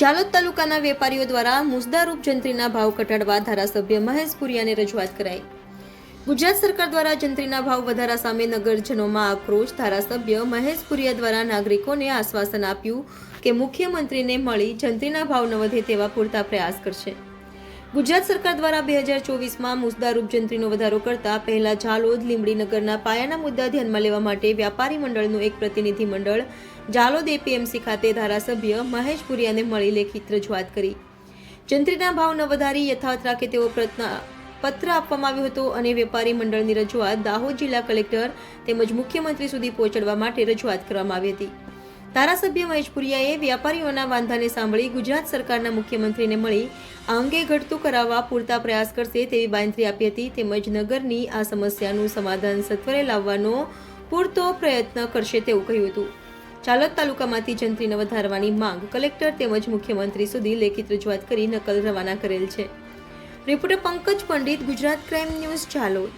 જાલોદ તાલુકાના વેપારીઓ દ્વારા મુસદારૂપ જંત્રીના ભાવ ઘટાડવા ધારાસભ્ય મહેશ પુરિયાને રજૂઆત કરાઈ. ગુજરાત સરકાર દ્વારા જંત્રીના ભાવ વધારા સામે નગરજનોમાં આક્રોશ ધારાસભ્ય મહેશ પુરિયા દ્વારા નાગરિકોને આશ્વાસન આપ્યું કે મુખ્યમંત્રીને મળી જંત્રીના ભાવ ન વધે તેવા પૂરતા પ્રયાસ કરશે. ગુજરાત સરકાર દ્વારા બે હજાર ચોવીસમાં મુસદારૂપ જંત્રીનો વધારો કરતા પહેલા ઝાલોદ લીંબડીનગરના પાયાના મુદ્દા ધ્યાનમાં લેવા માટે વ્યાપારી મંડળનું એક પ્રતિનિધિ મંડળ ઝાલોદ એપીએમસી ખાતે ધારાસભ્ય મહેશ પુરિયાને મળી લેખિત રજૂઆત કરી. જંત્રીના ભાવ ન વધારી યથાવત રાખે તેવો પ્રયત્ન પત્ર આપવામાં આવ્યો હતો અને વેપારી મંડળની રજૂઆત દાહોદ જિલ્લા કલેક્ટર તેમજ મુખ્યમંત્રી સુધી પહોંચાડવા માટે રજૂઆત કરવામાં આવી હતી. ધારાસભ્ય મહેશ પુરિયાએ વ્યાપારીઓના વાંધાને સાંભળી ગુજરાત સરકારના મુખ્યમંત્રીને મળી આ અંગે ઘટતું કરાવવા પૂરતા પ્રયાસ કરશે તેવી બાંધરી આપી હતી. તેમજ નગરની આ સમસ્યાનું સમાધાન સત્વરે લાવવાનો પૂરતો પ્રયત્ન કરશે તેવું કહ્યું હતું. ચાલક તાલુકામાંથી જંત્રીને વધારવાની માંગ કલેક્ટર તેમજ મુખ્યમંત્રી સુધી લેખિત રજૂઆત કરી નકલ રવાના કરેલ છે. Reporter Pankaj Pandit, Gujarat crime news, Chalod.